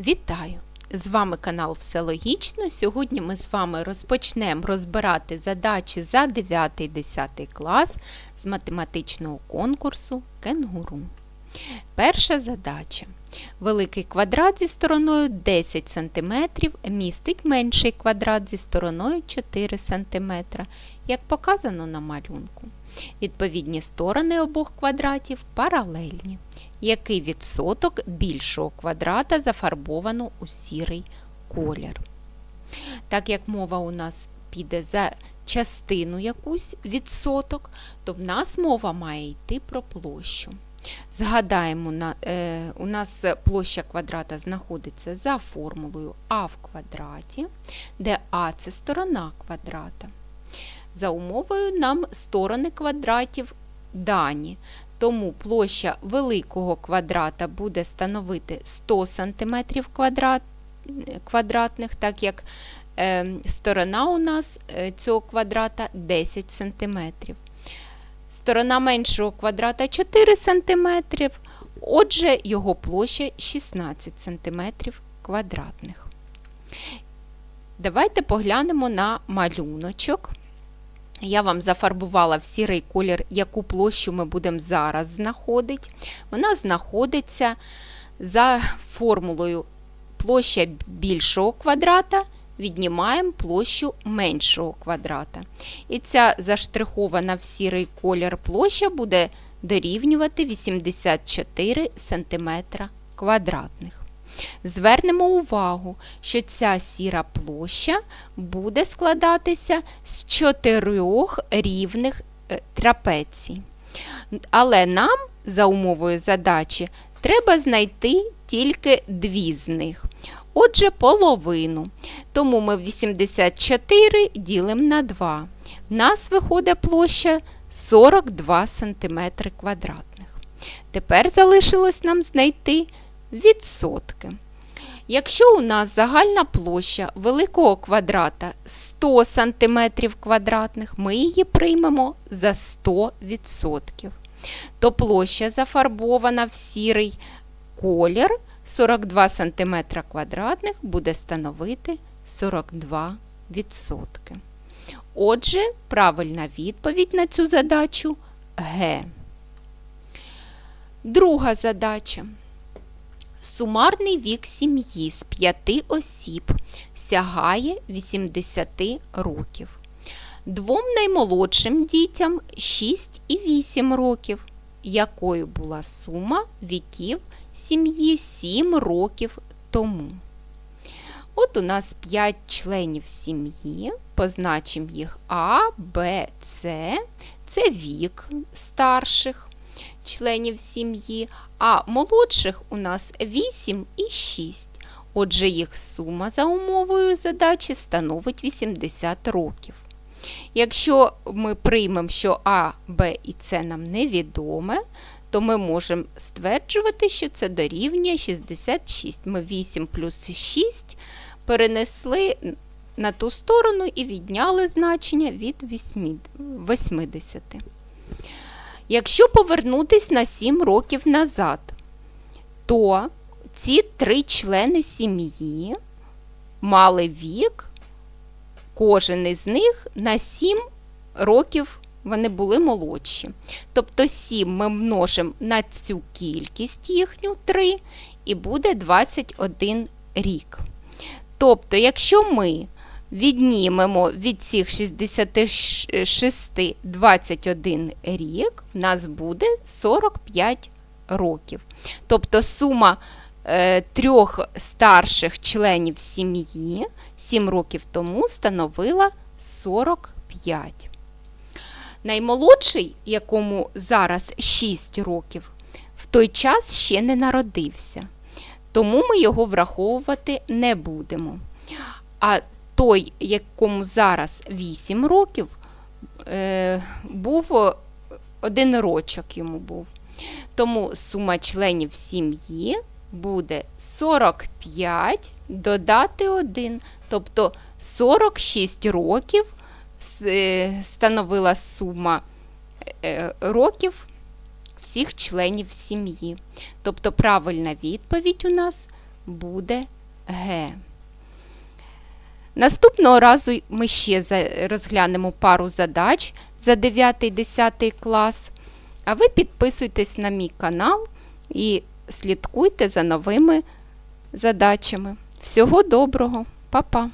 Вітаю! З вами канал Все Логічно. Сьогодні ми з вами розпочнемо розбирати задачі за 9-10 клас з математичного конкурсу Кенгуру. Перша задача. Великий квадрат зі стороною 10 см містить менший квадрат зі стороною 4 см, як показано на малюнку. Відповідні сторони обох квадратів паралельні. Який відсоток більшого квадрата зафарбовано у сірий колір? Так як мова у нас піде за частину якусь відсоток, то в нас мова має йти про площу. Згадаємо, е, у нас площа квадрата знаходиться за формулою а в квадраті, де а це сторона квадрата. За умовою нам сторони квадратів дані. Тому площа великого квадрата буде становити 100 см квадрат, квадратних, так як е, сторона у нас е, цього квадрата 10 см. Сторона меншого квадрата 4 см, отже, його площа 16 см квадратних. Давайте поглянемо на малюночок. Я вам зафарбувала в сірий колір, яку площу ми будемо зараз знаходити. Вона знаходиться за формулою площа більшого квадрата, віднімаємо площу меншого квадрата. І ця заштрихована в сірий колір площа буде дорівнювати 84 см квадратних. Звернемо увагу, що ця сіра площа буде складатися з чотирьох рівних е, трапецій. Але нам, за умовою задачі, треба знайти тільки дві з них. Отже, половину. Тому ми 84 ділимо на 2. В нас виходить площа 42 см квадратних. Тепер залишилось нам знайти відсотки. Якщо у нас загальна площа великого квадрата 100 см квадратних, ми її приймемо за 100%. То площа зафарбована в сірий колір 42 см квадратних буде становити 42%. Отже, правильна відповідь на цю задачу Г. Друга задача. Сумарний вік сім'ї з п'яти осіб сягає 80 років. Двом наймолодшим дітям 6 і 8 років. Якою була сума віків сім'ї 7 років тому? От у нас 5 членів сім'ї, позначимо їх А, Б, С. Це вік старших членів сім'ї, а молодших у нас 8 і 6. Отже, їх сума за умовою задачі становить 80 років. Якщо ми приймемо, що А, Б і С нам невідоме, то ми можемо стверджувати, що це дорівнює 66. Ми 8 плюс 6 перенесли на ту сторону і відняли значення від 80. Якщо повернутися на 7 років назад, то ці три члени сім'ї мали вік, кожен із них на 7 років вони були молодші. Тобто 7 ми множимо на цю кількість їхню 3 і буде 21 рік. Тобто, якщо ми віднімемо від цих 66 21 рік, в нас буде 45 років. Тобто сума е, трьох старших членів сім'ї 7 років тому становила 45. Наймолодший, якому зараз 6 років, в той час ще не народився. Тому ми його враховувати не будемо. А той, якому зараз 8 років, е, був один рочок йому був. Тому сума членів сім'ї буде 45 додати 1, тобто 46 років е, становила сума е, років всіх членів сім'ї. Тобто правильна відповідь у нас буде Г. Наступного разу ми ще розглянемо пару задач за 9-10 клас. А ви підписуйтесь на мій канал і слідкуйте за новими задачами. Всього доброго, Па-па!